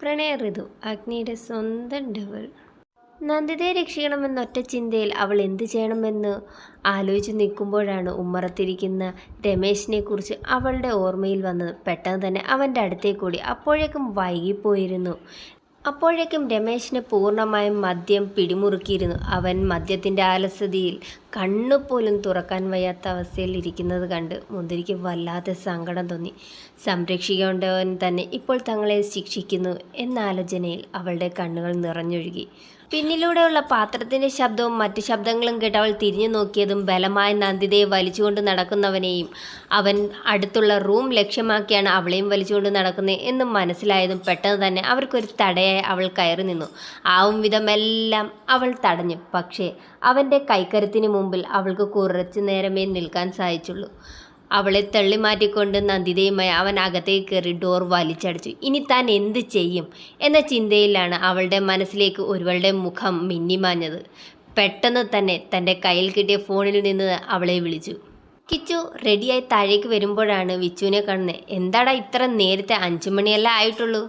പ്രണയ ഋതു അഗ്നിയുടെ സ്വന്തം ഡബിൾ നന്ദിതയെ രക്ഷിക്കണമെന്നൊറ്റ ചിന്തയിൽ അവൾ എന്ത് ചെയ്യണമെന്ന് ആലോചിച്ച് നിൽക്കുമ്പോഴാണ് ഉമ്മറത്തിരിക്കുന്ന രമേശിനെ കുറിച്ച് അവളുടെ ഓർമ്മയിൽ വന്നത്. പെട്ടെന്ന് തന്നെ അവന്റെ അടുത്തേക്ക് കൂടി അപ്പോഴേക്കും വൈകിപ്പോയിരുന്നു. അപ്പോഴേക്കും രമേശിനെ പൂർണമായും മദ്യം പിടിമുറുക്കിയിരുന്നു. അവൻ മദ്യത്തിന്റെ ആലസ്യതയിൽ കണ്ണുപോലും തുറക്കാൻ വയ്യാത്ത അവസ്ഥയിൽ ഇരിക്കുന്നത് കണ്ട് മുന്തിരിക്ക് വല്ലാതെ സങ്കടം തോന്നി. സംരക്ഷിക്കേണ്ടവൻ തന്നെ ഇപ്പോൾ തങ്ങളെ ശിക്ഷിക്കുന്നു എന്ന ആലോചനയിൽ അവളുടെ കണ്ണുകൾ നിറഞ്ഞൊഴുകി. പിന്നിലൂടെയുള്ള പാത്രത്തിന്റെ ശബ്ദവും മറ്റു ശബ്ദങ്ങളും കേട്ട് അവൾ തിരിഞ്ഞു നോക്കിയതും ബലമായ നന്ദിതയെ വലിച്ചുകൊണ്ട് നടക്കുന്നവനെയും അവൻ അടുത്തുള്ള റൂം ലക്ഷ്യമാക്കിയാണ് അവളെയും വലിച്ചുകൊണ്ട് നടക്കുന്നത് എന്ന് മനസ്സിലായതും പെട്ടെന്ന് തന്നെ അവർക്കൊരു തടയായി അവൾ കയറി നിന്നു. ആവും വിധമെല്ലാം അവൾ തടഞ്ഞു. പക്ഷേ അവന്റെ കൈക്കരുത്തിന് മുമ്പിൽ അവൾക്ക് കുറച്ചു നേരമേ നിൽക്കാൻ സാധിച്ചുള്ളൂ. അവളെ തള്ളി മാറ്റിക്കൊണ്ട് നന്ദിതയുമായി അവൻ അകത്തേക്ക് കയറി ഡോർ വലിച്ചടച്ചു. ഇനി താൻ എന്ത് ചെയ്യും? എന്ന ചിന്തയിലാണ് അവളുടെ മനസ്സിലേക്ക് ഒരുവളുടെ മുഖം മിന്നിമാഞ്ഞത്. പെട്ടെന്ന് തന്നെ തന്റെ കയ്യിൽ കിട്ടിയ ഫോണിൽ നിന്ന് അവളെ വിളിച്ചു. കിച്ചു റെഡിയായി താഴേക്ക് വരുമ്പോഴാണ് വിച്ചുവിനെ കാണുന്നത് എന്താടാ ഇത്ര നേരത്തെ അഞ്ചു മണിയല്ലേ ആയിട്ടുള്ളൂ?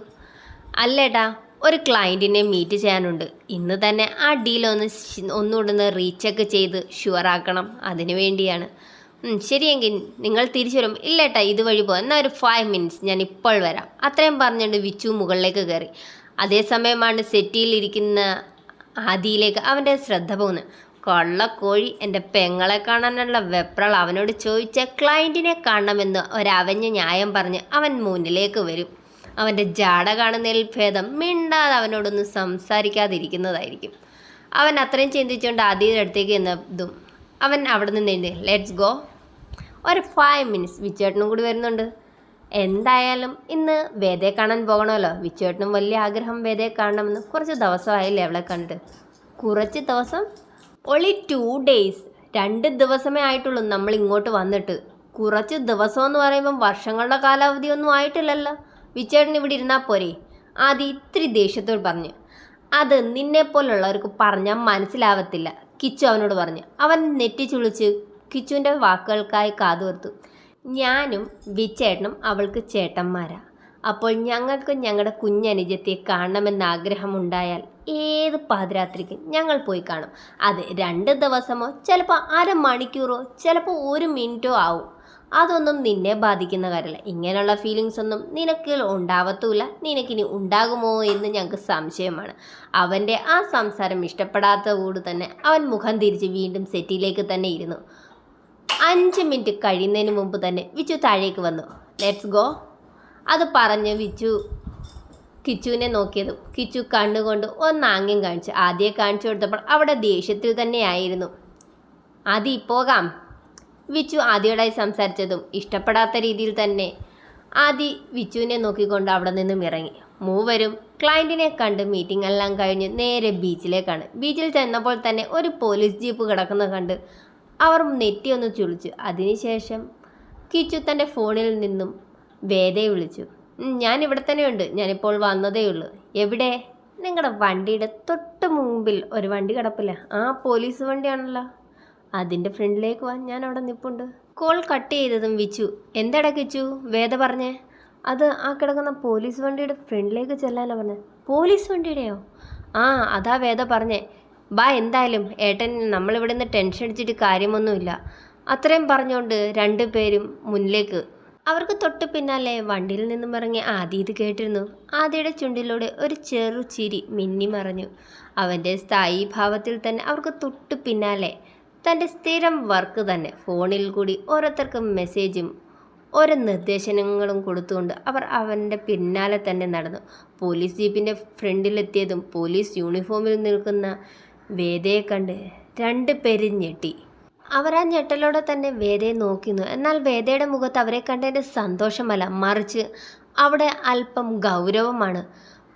അല്ലേടാ ഒരു ക്ലയന്റിനെ മീറ്റ് ചെയ്യാനുണ്ട്. ഇന്ന് തന്നെ ആ ഡീലൊന്ന് ഒന്ന് റീചെക്ക് ചെയ്ത് ഷുവറാക്കണം അതിനു വേണ്ടിയാണ്. ശരിയെങ്കിൽ നിങ്ങൾ തിരിച്ചു വരും ഇല്ലേട്ടാ ഇതുവഴി പോകാം എന്നാൽ ഒരു ഫൈവ് മിനിറ്റ്സ് ഞാൻ ഇപ്പോൾ വരാം. അത്രയും പറഞ്ഞുകൊണ്ട് വിച്ചു മുകളിലേക്ക് കയറി. അതേസമയമാണ് സെറ്റിയിൽ ഇരിക്കുന്ന ആദിയിലേക്ക് അവന്റെ ശ്രദ്ധ പോകുന്നത്. കൊള്ളക്കോഴി എന്റെ പെങ്ങളെ കാണാനുള്ള വെപ്രൾ അവനോട് ചോദിച്ച ക്ലയന്റിനെ കാണണമെന്ന് ഒരവഞ്ഞ ന്യായം പറഞ്ഞ് അവൻ മുന്നിലേക്ക് വരും. അവന്റെ ജാട കാണുന്നതിൽ ഭേദം മിണ്ടാതെ അവനോടൊന്നും സംസാരിക്കാതിരിക്കുന്നതായിരിക്കും. അവൻ അത്രയും ചിന്തിച്ചുകൊണ്ട് ആദിയുടെ അടുത്തേക്ക് എന്നതും അവൻ അവിടെ നിന്ന് എഴുതി ലെറ്റ്സ് ഗോ ഒരു ഫൈവ് മിനിറ്റ്സ് വിച്ചേട്ടനും കൂടി വരുന്നുണ്ട്. എന്തായാലും ഇന്ന് വേദയെ കാണാൻ പോകണമല്ലോ. വിച്ചേട്ടനും വലിയ ആഗ്രഹം വേദയെ കാണണമെന്ന് കുറച്ച് ദിവസമായില്ലേ അവളെ കണ്ടിട്ട് കുറച്ച് ദിവസം? ഒളി ടു ഡേയ്സ് രണ്ട് ദിവസമേ ആയിട്ടുള്ളൂ നമ്മൾ ഇങ്ങോട്ട് വന്നിട്ട്. കുറച്ച് ദിവസം എന്ന് പറയുമ്പം വർഷങ്ങളുടെ കാലാവധിയൊന്നും ആയിട്ടില്ലല്ലോ. വിച്ചേട്ടൻ ഇവിടെ ഇരുന്നാൽ പോരെ. ആദ്യം ഇത്തിരി ദേഷ്യത്തോട് പറഞ്ഞു. അത് നിന്നെപ്പോലുള്ളവർക്ക് പറഞ്ഞാൽ മനസ്സിലാവത്തില്ല. കിച്ചു അവനോട് പറഞ്ഞു. അവൻ നെറ്റിച്ചുളിച്ച് കിച്ചുവിന്റെ വാക്കുകൾക്കായി കാതുവർത്തു ഞാനും വിച്ചേട്ടനും അവൾക്ക് ചേട്ടന്മാരാ. അപ്പോൾ ഞങ്ങൾക്ക് ഞങ്ങളുടെ കുഞ്ഞനുജത്തെ കാണണമെന്ന ആഗ്രഹമുണ്ടായാൽ ഏത് പാതിരാത്രിക്കും ഞങ്ങൾ പോയി കാണും. അത് രണ്ട് ദിവസമോ ചിലപ്പോൾ അരമണിക്കൂറോ ചിലപ്പോൾ ഒരു മിനിറ്റോ ആവും. അതൊന്നും നിന്നെ ബാധിക്കുന്ന കാര്യമല്ല. ഇങ്ങനെയുള്ള ഫീലിങ്സ് ഒന്നും നിനക്ക് ഉണ്ടാവത്തുമില്ല നിനക്കിനി ഉണ്ടാകുമോ എന്ന് ഞങ്ങൾക്ക് സംശയമാണ്. അവന്റെ ആ സംസാരം ഇഷ്ടപ്പെടാത്ത കൂടി തന്നെ അവൻ മുഖം തിരിച്ച് വീണ്ടും സെറ്റിലേക്ക് തന്നെ ഇരുന്നു. അഞ്ച് മിനിറ്റ് കഴിയുന്നതിന് മുമ്പ് തന്നെ വിച്ചു താഴേക്ക് വന്നു. ലെറ്റ്സ് ഗോ അത് പറഞ്ഞ് വിച്ചു കിച്ചുവിനെ നോക്കിയതും. കിച്ചു കണ്ണുകൊണ്ട് ഒന്ന് ആംഗ്യം കാണിച്ചു. ആദ്യം കാണിച്ചു കൊടുത്തപ്പോൾ അവിടെ ദേഷ്യത്തിൽ തന്നെയായിരുന്നു ആദി പോകാം. വിച്ചു ആദ്യയോടായി സംസാരിച്ചതും ഇഷ്ടപ്പെടാത്ത രീതിയിൽ തന്നെ. ആദി വിച്ചുവിനെ നോക്കിക്കൊണ്ട് അവിടെ നിന്നും ഇറങ്ങി. മൂവരും ക്ലയന്റിനെ കണ്ട് മീറ്റിംഗ് എല്ലാം കഴിഞ്ഞ് നേരെ ബീച്ചിലേക്കാണ്. ബീച്ചിൽ ചെന്നപ്പോൾ തന്നെ ഒരു പോലീസ് ജീപ്പ് കിടക്കുന്നത് കണ്ട് അവർ നെറ്റി ഒന്ന് ചുളിച്ചു. അതിനുശേഷം കിച്ചു തന്റെ ഫോണിൽ നിന്നും വേദയെ വിളിച്ചു. "ഉം, ഞാൻ ഇവിടെ തന്നെയുണ്ട് ഞാനിപ്പോൾ വന്നതേ ഉള്ളൂ. എവിടെ? നിങ്ങളുടെ വണ്ടിയുടെ തൊട്ട് മുമ്പിൽ ഒരു വണ്ടി കിടപ്പില്ല. ആ പോലീസ് വണ്ടിയാണല്ലോ. അതിന്റെ ഫ്രണ്ടിലേക്ക് വാ ഞാൻ അവിടെ നിപ്പുണ്ട്. കോൾ കട്ട് ചെയ്തതും വിച്ചു. എന്താടാ കിച്ചു വേദ പറഞ്ഞേ? അത് ആ കിടക്കുന്ന പോലീസ് വണ്ടിയുടെ ഫ്രണ്ടിലേക്ക് ചെല്ലാനാണ് പറഞ്ഞത് പോലീസ് വണ്ടിയുടെയോ? ആ അതാ വേദ പറഞ്ഞേ. ബാ എന്തായാലും ഏട്ടൻ നമ്മളിവിടെ നിന്ന് ടെൻഷൻ അടിച്ചിട്ട് കാര്യമൊന്നുമില്ല. അത്രയും പറഞ്ഞുകൊണ്ട് രണ്ടു പേരും മുന്നിലേക്ക്. അവർക്ക് തൊട്ട് പിന്നാലെ വണ്ടിയിൽ നിന്നും ഇറങ്ങി ആദി ഇത് കേട്ടിരുന്നു. ആദിയുടെ ചുണ്ടിലൂടെ ഒരു ചെറു ചിരി മിന്നി മറഞ്ഞു. അവന്റെ സ്ഥായി ഭാവത്തിൽ തന്നെ അവർക്ക് തൊട്ട് പിന്നാലെ തന്റെ സ്ഥിരം വർക്ക് തന്നെ ഫോണിൽ കൂടി ഓരോരുത്തർക്കും മെസ്സേജും ഓരോ നിർദ്ദേശങ്ങളും കൊടുത്തുകൊണ്ട് അവർ അവന്റെ പിന്നാലെ തന്നെ നടന്നു. പോലീസ് ജീപ്പിന്റെ ഫ്രണ്ടിലെത്തിയതും പോലീസ് യൂണിഫോമിൽ നിൽക്കുന്ന വേദയെ കണ്ട് രണ്ട് പേരും ഞെട്ടി. അവർ ആ ഞെട്ടലോടെ തന്നെ വേദയെ നോക്കുന്നു എന്നാൽ വേദയുടെ മുഖത്ത് അവരെ കണ്ടതിന്റെ സന്തോഷമല്ല മറിച്ച് അവിടെ അല്പം ഗൗരവമാണ്.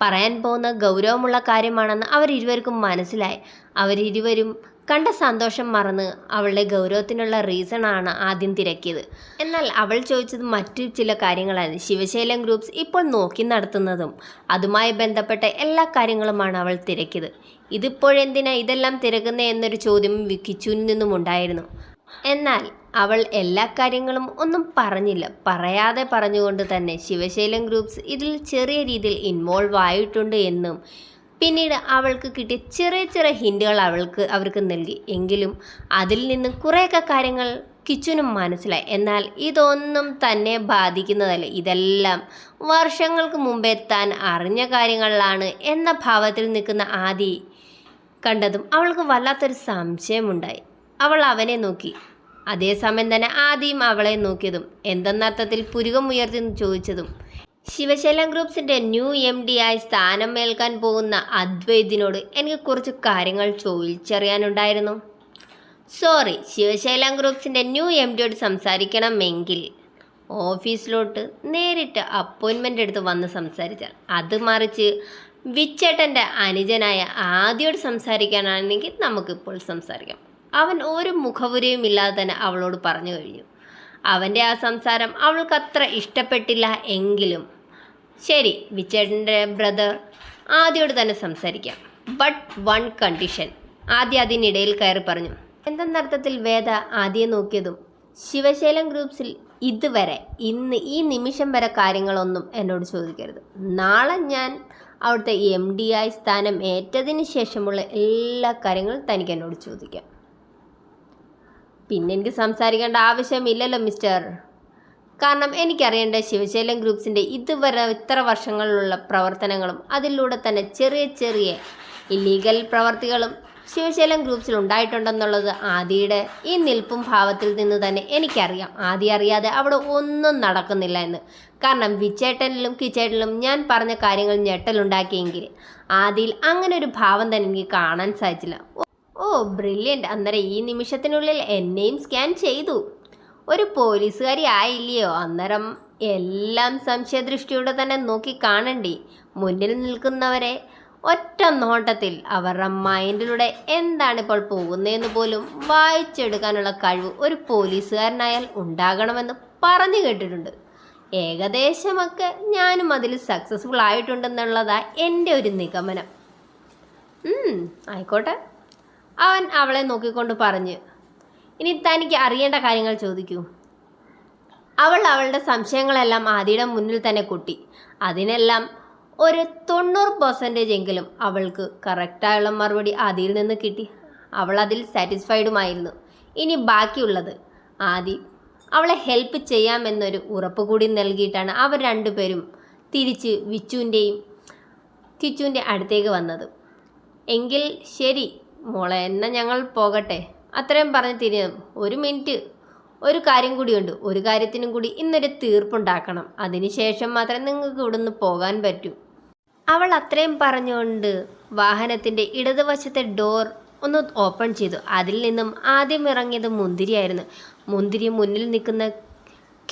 പറയാൻ പോകുന്ന ഗൗരവമുള്ള കാര്യമാണെന്ന് അവരിരുവർക്കും മനസ്സിലായി. അവരിരുവരും കണ്ട സന്തോഷം മറന്ന് അവളുടെ ഗൗരവത്തിനുള്ള റീസണാണ് ആദ്യം തിരക്കിയത്. എന്നാൽ അവൾ ചോദിച്ചത് മറ്റു ചില കാര്യങ്ങളാണ്. ശിവശൈലം ഗ്രൂപ്പ്സ് ഇപ്പോൾ നോക്കി നടത്തുന്നതും അതുമായി ബന്ധപ്പെട്ട എല്ലാ കാര്യങ്ങളുമാണ് അവൾ തിരക്കിയത്. ഇതിപ്പോഴെന്തിനാ ഇതെല്ലാം തിരക്കുന്നേ എന്നൊരു ചോദ്യം വിക്കിച്ചുവിൽ നിന്നും ഉണ്ടായിരുന്നു. എന്നാൽ അവൾ എല്ലാ കാര്യങ്ങളും ഒന്നും പറഞ്ഞില്ല. പറയാതെ പറഞ്ഞുകൊണ്ട് തന്നെ ശിവശൈലം ഗ്രൂപ്പ്സ് ഇതിൽ ചെറിയ രീതിയിൽ ഇൻവോൾവ് ആയിട്ടുണ്ട് എന്നും പിന്നീട് അവൾക്ക് കിട്ടിയ ചെറിയ ചെറിയ ഹിൻഡുകൾ അവൾക്ക് അവർക്ക് നൽകി. എങ്കിലും അതിൽ നിന്നും കുറേയൊക്കെ കാര്യങ്ങൾ കിച്ചുനും മനസ്സിലായി. എന്നാൽ ഇതൊന്നും തന്നെ ബാധിക്കുന്നതല്ല. ഇതെല്ലാം വർഷങ്ങൾക്ക് മുമ്പേ താൻ അറിഞ്ഞ കാര്യങ്ങളിലാണ് എന്ന ഭാവത്തിൽ നിൽക്കുന്ന ആദി കണ്ടതും അവൾക്ക് വല്ലാത്തൊരു സംശയമുണ്ടായി. അവൾ അവനെ നോക്കി. അതേസമയം തന്നെ ആദ്യം അവളെ നോക്കിയതും. എന്തെന്നർത്ഥത്തിൽ പുരുകം ഉയർത്തി ചോദിച്ചതും ശിവശൈലം ഗ്രൂപ്പ്സിന്റെ ന്യൂ എം ഡി ആയി സ്ഥാനം ഏൽക്കാൻ പോകുന്ന അദ്വൈതിനോട് എനിക്ക് കുറച്ച് കാര്യങ്ങൾ ചോദിച്ചറിയാനുണ്ടായിരുന്നു. സോറി ശിവശൈലം ഗ്രൂപ്പ്സിന്റെ ന്യൂ എം ഡിയോട് സംസാരിക്കണമെങ്കിൽ ഓഫീസിലോട്ട് നേരിട്ട് അപ്പോയിൻമെന്റ് എടുത്ത് വന്ന് സംസാരിച്ചാൽ. അത് മറിച്ച് വിച്ചേട്ടന്റെ അനുജനായ ആദ്യോട് സംസാരിക്കാനാണെങ്കിൽ നമുക്കിപ്പോൾ സംസാരിക്കാം. അവൻ ഒരു മുഖവുരയും ഇല്ലാതെ തന്നെ അവളോട് പറഞ്ഞു കഴിഞ്ഞു. അവന്റെ ആ സംസാരം അവൾക്ക് അത്ര ഇഷ്ടപ്പെട്ടില്ല എങ്കിലും ശരി വിച്ചേട്ടന്റെ ബ്രദർ ആദ്യോട് തന്നെ സംസാരിക്കാം. ബട്ട് വൺ കണ്ടീഷൻ ആദ്യ അതിനിടയിൽ കയറി പറഞ്ഞു. എന്തെന്നർത്ഥത്തിൽ വേദ ആദ്യം നോക്കിയതും ശിവശൈലം ഗ്രൂപ്പ്സിൽ ഇതുവരെ ഇന്ന് ഈ നിമിഷം വരെ കാര്യങ്ങളൊന്നും എന്നോട് ചോദിക്കരുത്. നാളെ ഞാൻ അവിടുത്തെ എം ഡി ആയി സ്ഥാനം ഏറ്റതിന് ശേഷമുള്ള എല്ലാ കാര്യങ്ങളും തനിക്ക് എന്നോട് ചോദിക്കാം. പിന്നെ എനിക്ക് സംസാരിക്കേണ്ട ആവശ്യമില്ലല്ലോ മിസ്റ്റർ കാരണം എനിക്കറിയേണ്ട ശിവശൈലം ഗ്രൂപ്പ്സിന്റെ ഇതുവരെ ഇത്ര വർഷങ്ങളിലുള്ള പ്രവർത്തനങ്ങളും അതിലൂടെ തന്നെ ചെറിയ ചെറിയ ഇല്ലീഗൽ പ്രവർത്തികളും ശിവശൈലം ഗ്രൂപ്പ്സിൽ ഉണ്ടായിട്ടുണ്ടെന്നുള്ളത് ആദിയുടെ ഈ നിൽപ്പും ഭാവത്തിൽ നിന്ന് തന്നെ എനിക്കറിയാം. ആദി അറിയാതെ അവിടെ ഒന്നും നടക്കുന്നില്ല എന്ന്. കാരണം വിച്ചേട്ടനിലും കിച്ചേട്ടനിലും ഞാൻ പറഞ്ഞ കാര്യങ്ങൾ ഞെട്ടലുണ്ടാക്കിയെങ്കിൽ ആദിയിൽ അങ്ങനെ ഒരു ഭാവം തന്നെ എനിക്ക് കാണാൻ സാധിച്ചില്ല. ഓ ബ്രില്യന്റ് അന്നേരം ഈ നിമിഷത്തിനുള്ളിൽ എന്നെയും സ്കാൻ ചെയ്തു. ഒരു പോലീസുകാരി ആയില്ലയോ? അന്നേരം എല്ലാം സംശയദൃഷ്ടിയോടെ തന്നെ നോക്കി കാണണ്ടി. മുന്നിൽ നിൽക്കുന്നവരെ ഒറ്റ നോട്ടത്തിൽ അവരുടെ മൈൻഡിലൂടെ എന്താണ് ഇപ്പോൾ പോകുന്നതെന്ന് പോലും വായിച്ചെടുക്കാനുള്ള കഴിവ് ഒരു പോലീസുകാരനായാൽ ഉണ്ടാകണമെന്ന് പറഞ്ഞു കേട്ടിട്ടുണ്ട്. ഏകദേശമൊക്കെ ഞാനും അതിൽ സക്സസ്ഫുൾ ആയിട്ടുണ്ടെന്നുള്ളതാ എന്റെ ഒരു നിഗമനം. ആയിക്കോട്ടെ. അവൻ അവളെ നോക്കിക്കൊണ്ട് പറഞ്ഞ് ഇനി തനിക്ക് അറിയേണ്ട കാര്യങ്ങൾ ചോദിക്കൂ. അവൾ അവളുടെ സംശയങ്ങളെല്ലാം ആദിയുടെ മുന്നിൽ തന്നെ കൊട്ടി. അതിനെല്ലാം ഒരു തൊണ്ണൂറ് പെർസെന്റേജ് എങ്കിലും അവൾക്ക് കറക്റ്റായുള്ള മറുപടി ആദിയിൽ നിന്ന് കിട്ടി. അവൾ അതിൽ സാറ്റിസ്ഫൈഡുമായിരുന്നു ഇനി ബാക്കിയുള്ളത് ആദി അവളെ ഹെൽപ്പ് ചെയ്യാമെന്നൊരു ഉറപ്പ് കൂടി നൽകിയിട്ടാണ് അവർ രണ്ടുപേരും തിരിച്ച് വിച്ചുവിന്റെയും കിച്ചുവിന്റെ അടുത്തേക്ക് വന്നത്. എങ്കിൽ ശരി മോളെ എന്നാൽ ഞങ്ങൾ പോകട്ടെ. അത്രയും പറഞ്ഞ് തിരിഞ്ഞു ഒരു മിനിറ്റ്. ഒരു കാര്യം കൂടിയുണ്ട്. ഒരു കാര്യത്തിനും കൂടി ഇന്നൊരു തീർപ്പുണ്ടാക്കണം. അതിനുശേഷം മാത്രമേ നിങ്ങൾക്ക് ഇവിടുന്ന് പോകാൻ പറ്റൂ. അവൾ അത്രയും പറഞ്ഞുകൊണ്ട് വാഹനത്തിന്റെ ഇടതുവശത്തെ ഡോർ ഒന്ന് ഓപ്പൺ ചെയ്തു. അതിൽ നിന്നും ആദ്യം ഇറങ്ങിയത് മുന്തിരിയായിരുന്നു. മുന്തിരി മുന്നിൽ നിൽക്കുന്ന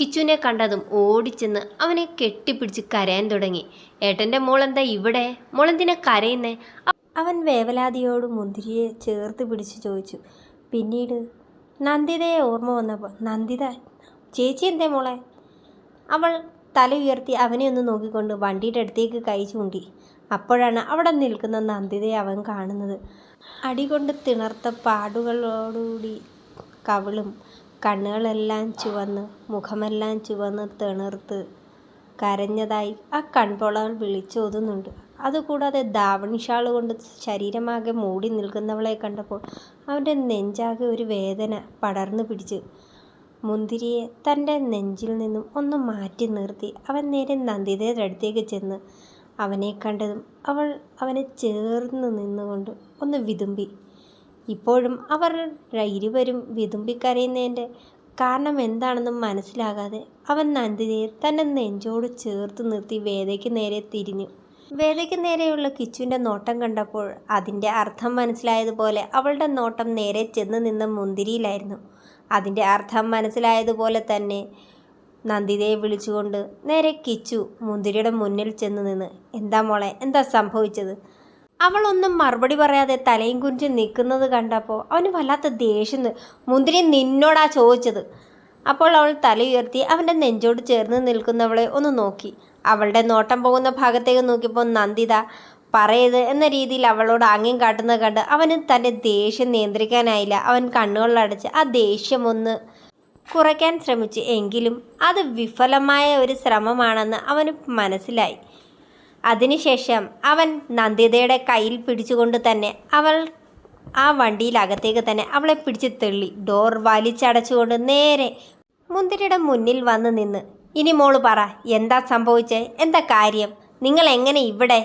കിച്ചുവിനെ കണ്ടതും ഓടിച്ചെന്ന് അവനെ കെട്ടിപ്പിടിച്ച് കരയാൻ തുടങ്ങി. ഏട്ടന്റെ മോളെന്താ ഇവിടെ? മോളെന്തിനാ കരയുന്നേ? അവൻ വേവലാതിയോട് മുന്തിരിയെ ചേർത്ത് പിടിച്ച് ചോദിച്ചു. പിന്നീട് നന്ദിതയെ ഓർമ്മ വന്നപ്പോൾ നന്ദിത ചേച്ചി എന്തേ മോളെ? അവൾ തല ഉയർത്തി അവനെ ഒന്ന് നോക്കിക്കൊണ്ട് വണ്ടിയുടെ അടുത്തേക്ക് കൈ ചൂണ്ടി. അപ്പോഴാണ് അവിടെ നിൽക്കുന്ന നന്ദിതയെ അവൻ കാണുന്നത്. അടികൊണ്ട് തിണർത്ത പാടുകളോടുകൂടി കവിളും കണ്ണുകളെല്ലാം ചുവന്ന് മുഖമെല്ലാം ചുവന്ന് തിണർത്ത് കരഞ്ഞതായി ആ കൺപോളകൾ വിളിച്ചോതുന്നുണ്ട്. അതുകൂടാതെ ദാവണി ഷാൾ കൊണ്ട് ശരീരമാകെ മൂടി നിൽക്കുന്നവളെ കണ്ടപ്പോൾ അവന്റെ നെഞ്ചാകെ ഒരു വേദന പടർന്നു പിടിച്ച്. മുന്തിരിയെ തന്റെ നെഞ്ചിൽ നിന്നും ഒന്ന് മാറ്റി നിർത്തി അവൻ നേരെ നന്ദിതയുടെ അടുത്തേക്ക് ചെന്ന് അവനെ കണ്ടതും അവൾ അവനെ ചേർന്ന് നിന്നുകൊണ്ട് ഒന്ന് വിതുമ്പി. ഇപ്പോഴും അവർ ഇരുവരും വിതുമ്പിക്കരയുന്നതിന്റെ കാരണം എന്താണെന്നും മനസ്സിലാകാതെ അവൻ നന്ദിതയെ തന്റെ നെഞ്ചോട് ചേർത്ത് നിർത്തി വേദയ്ക്ക് നേരെ തിരിഞ്ഞു. വേദയ്ക്ക് നേരെയുള്ള കിച്ചുവിന്റെ നോട്ടം കണ്ടപ്പോൾ അതിന്റെ അർത്ഥം മനസ്സിലായതുപോലെ അവളുടെ നോട്ടം നേരെ ചെന്ന് നിന്ന മുന്തിരിയിലായിരുന്നു. അതിന്റെ അർത്ഥം മനസ്സിലായതുപോലെ തന്നെ നന്ദിതയെ വിളിച്ചുകൊണ്ട് നേരെ കിച്ചു മുന്തിരിയുടെ മുന്നിൽ ചെന്ന് നിന്ന് എന്താ മോളെ എന്താ സംഭവിച്ചത്? അവളൊന്നും മറുപടി പറയാതെ തലയും കുഞ്ഞ് നിൽക്കുന്നത് കണ്ടപ്പോൾ അവന് വല്ലാത്ത ദേഷ്യം മുന്തിരി നിന്നോടാ ചോദിച്ചത്? അപ്പോൾ അവൾ തല ഉയർത്തി അവന്റെ നെഞ്ചോട് ചേർന്ന് നിൽക്കുന്നവളെ ഒന്ന് നോക്കി. അവളുടെ നോട്ടം പോകുന്ന ഭാഗത്തേക്ക് നോക്കിയപ്പോൾ നന്ദിത പറയത് എന്ന രീതിയിൽ അവളോട് ആംഗ്യം കാട്ടുന്നത് കണ്ട് അവന് തന്റെ ദേഷ്യം നിയന്ത്രിക്കാനായില്ല. അവൻ കണ്ണുകളിലടച്ച് ആ ദേഷ്യം ഒന്ന് കുറയ്ക്കാൻ ശ്രമിച്ചു. എങ്കിലും അത് വിഫലമായ ഒരു ശ്രമമാണെന്ന് അവന് മനസ്സിലായി. അതിനുശേഷം അവൻ നന്ദിതയുടെ കയ്യിൽ പിടിച്ചുകൊണ്ട് തന്നെ അവൾ ആ വണ്ടിയിലകത്തേക്ക് തന്നെ അവളെ പിടിച്ച് തള്ളി. ഡോർ വലിച്ചടച്ചുകൊണ്ട് നേരെ മുന്തിരിയുടെ മുന്നിൽ വന്ന് നിന്ന് ഇനി മോൾ പറ എന്താ സംഭവിച്ചേ? എന്താ കാര്യം? നിങ്ങൾ എങ്ങനെ ഇവിടെ?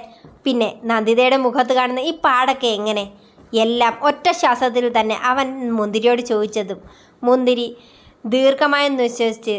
പിന്നെ നന്ദിതയുടെ മുഖത്ത് കാണുന്ന ഈ പാടൊക്കെ എങ്ങനെ? എല്ലാം ഒറ്റ ശ്വാസത്തിൽ തന്നെ അവൻ മുന്തിരിയോട് ചോദിച്ചതും മുന്തിരി ദീർഘമായി നിശ്വസിച്ച്